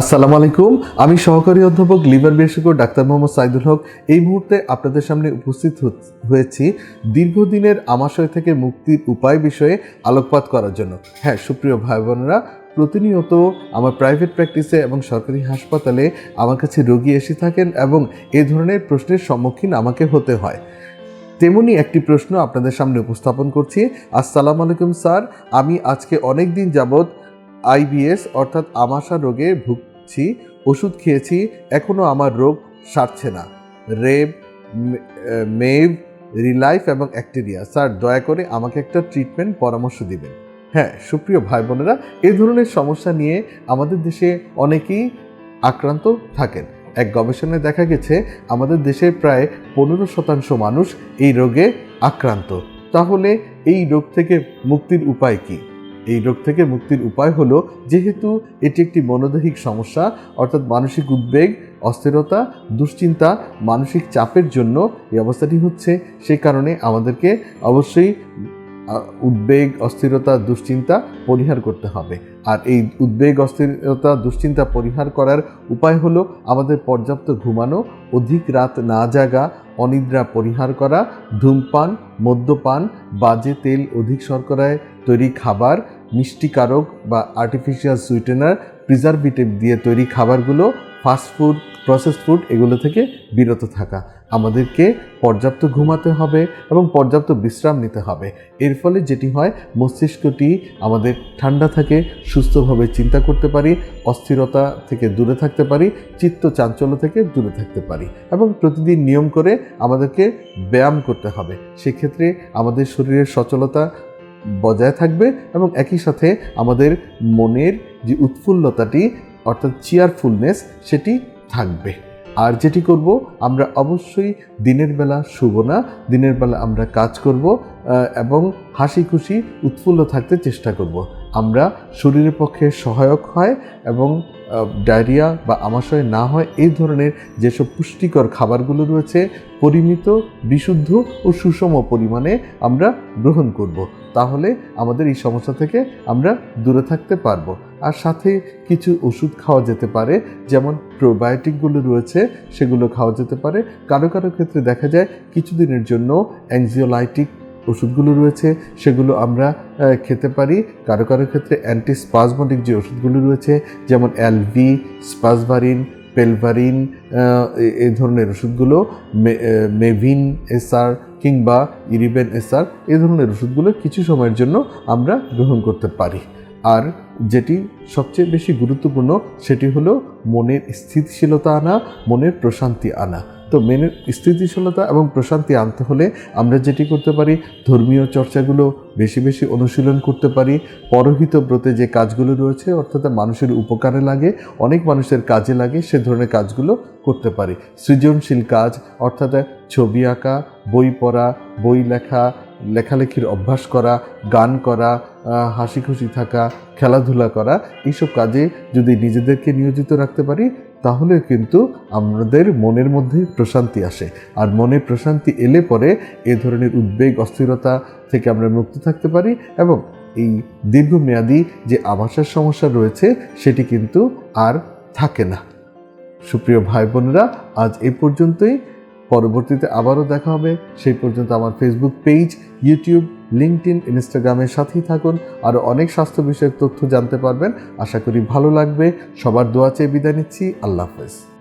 আসসালামু আলাইকুম। আমি সহকারী অধ্যাপক লিভার বিশেষজ্ঞ ডাক্তার মোহাম্মদ সাইদুল হক। এই মুহূর্তে আপনাদের সামনে উপস্থিত হয়েছি দীর্ঘদিনের আমাশয় থেকে মুক্তির উপায় বিষয়ে আলোকপাত করার জন্য। হ্যাঁ সুপ্রিয় ভাই বোনেরা প্রতিনিয়ত আমার প্রাইভেট প্র্যাকটিসে এবং সরকারি হাসপাতালে আমার কাছে রোগী এসে থাকেন এবং এ ধরনের প্রশ্নের সম্মুখীন আমাকে হতে হয়। তেমনি একটি প্রশ্ন আপনাদের সামনে উপস্থাপন করছি। আসসালামু আলাইকুম, স্যার। আমি আজকে অনেক দিন যাবৎ আইবিএস অর্থাৎ আমাশা রোগে ভুগছি, ওষুধ খেয়েছি এখনও আমার রোগ সারছে না। রেব মেভ, রিলাইফ এবং অ্যাক্টেরিয়া। স্যার, দয়া করে আমাকে একটা ট্রিটমেন্ট পরামর্শ দিবেন। হ্যাঁ সুপ্রিয় ভাই বোনেরা এই ধরনের সমস্যা নিয়ে আমাদের দেশে অনেকেই আক্রান্ত থাকেন। এক গবেষণায় দেখা গেছে, আমাদের দেশের প্রায় পনেরো শতাংশ মানুষ এই রোগে আক্রান্ত। তাহলে এই রোগ থেকে মুক্তির উপায় কী? এই রোগ থেকে মুক্তির উপায় হলো যেহেতু এটি একটি মনোদৈহিক সমস্যা, অর্থাৎ মানসিক উদ্বেগ, অস্থিরতা, দুশ্চিন্তা, মানসিক চাপের জন্য এই অবস্থাটি হচ্ছে। সেই কারণে আমাদেরকে অবশ্যই উদ্বেগ, অস্থিরতা, দুশ্চিন্তা পরিহার করতে হবে। আর এই উদ্বেগ, অস্থিরতা, দুশ্চিন্তা পরিহার করার উপায় হলো আমাদের পর্যাপ্ত ঘুমানো, অধিক রাত না জাগা, অনিদ্রা পরিহার করা, ধূমপান, মদ্যপান, বাজে তেল অধিক শর্করায় তৈরি খাবার মিষ্টিকারক বা আর্টিফিশিয়াল সুইটেনার প্রিজারভেটিভ দিয়ে তৈরি খাবারগুলো ফাস্ট ফুড প্রসেস ফুড এগুলো থেকে বিরত থাকা। আমাদেরকে পর্যাপ্ত ঘুমাতে হবে এবং পর্যাপ্ত বিশ্রাম নিতে হবে। এর ফলে যেটি হয়, মস্তিষ্কটি আমাদের ঠান্ডা থাকে, সুস্থভাবে চিন্তা করতে পারি, অস্থিরতা থেকে দূরে থাকতে পারি, চিত্ত চাঞ্চল্য থেকে দূরে থাকতে পারি এবং প্রতিদিন নিয়ম করে আমাদেরকে ব্যায়াম করতে হবে। সেক্ষেত্রে আমাদের শরীরের সচলতা বজায় থাকবে এবং একই সাথে আমাদের মনের যে উৎফুল্লতাটি, অর্থাৎ চেয়ারফুলনেস সেটি থাকবে। আর যেটি করব, আমরা অবশ্যই দিনের বেলা শুব না। দিনের বেলা আমরা কাজ করব এবং হাসি খুশি উৎফুল্ল থাকতে চেষ্টা করব। আমরা শরীরের পক্ষে সহায়ক হয় এবং ডায়রিয়া বা আমাশয় না হয় এই ধরনের যেসব পুষ্টিকর খাবারগুলো রয়েছে, পরিমিত, বিশুদ্ধ ও সুষম পরিমাণে আমরা গ্রহণ করব। তাহলে আমাদের এই সমস্যা থেকে আমরা দূরে থাকতে পারব। আর সাথে কিছু ওষুধ খাওয়া যেতে পারে, যেমন প্রোবায়োটিকগুলো রয়েছে, সেগুলো খাওয়া যেতে পারে। কারও কারও ক্ষেত্রে দেখা যায়, কিছুদিনের জন্য অ্যাংজিওলাইটিক ওষুধগুলো রয়েছে, সেগুলো আমরা খেতে পারি। কারও কারও ক্ষেত্রে অ্যান্টি যে ওষুধগুলো রয়েছে, যেমন অ্যালভি স্পাজভারিন পেলভারিন এই ধরনের ওষুধগুলো মেভিন এসআর কিংবা ইরিবেন এসআর এই ধরনের ওষুধগুলো কিছু সময়ের জন্য আমরা গ্রহণ করতে পারি। আর যেটি সবচেয়ে বেশি গুরুত্বপূর্ণ, সেটি হলো মনের স্থিতিশীলতা আনা, মনের প্রশান্তি আনা। তো মনের স্থিতিশীলতা এবং প্রশান্তি আনতে হলে আমরা যেটি করতে পারি, ধর্মীয় চর্চাগুলো বেশি বেশি অনুশীলন করতে পারি। পরহিত ব্রতে যে কাজগুলো রয়েছে, অর্থাৎ মানুষের উপকারে লাগে, অনেক মানুষের কাজে লাগে, সে ধরনের কাজগুলো করতে পারি। সৃজনশীল কাজ, অর্থাৎ ছবি আঁকা, বই পড়া, বই লেখা, লেখালেখির অভ্যাস করা, গান করা হাসি খুশি থাকা, খেলাধুলা করা, এইসব কাজে যদি নিজেদেরকে নিয়োজিত রাখতে পারি, তাহলে কিন্তু আমাদের মনের মধ্যে প্রশান্তি আসে। আর মনে প্রশান্তি এলে পরে এ ধরনের উদ্বেগ, অস্থিরতা থেকে আমরা মুক্ত থাকতে পারি এবং এই দীর্ঘমেয়াদী যে আবাসের সমস্যা রয়েছে, সেটি কিন্তু আর থাকে না। সুপ্রিয় ভাই বোনেরা, আজ এ পর্যন্তই। পরবর্তীতে আবারও দেখা হবে। সেই পর্যন্ত আমার ফেসবুক পেজ ইউটিউব লিঙ্কড ইনস্টাগ্রামের সাথেই থাকুন। আরও অনেক স্বাস্থ্য বিষয়ক তথ্য জানতে পারবেন। আশা করি ভালো লাগবে। সবার দোয়া চেয়ে বিদায় নিচ্ছি। আল্লাহ হাফেজ।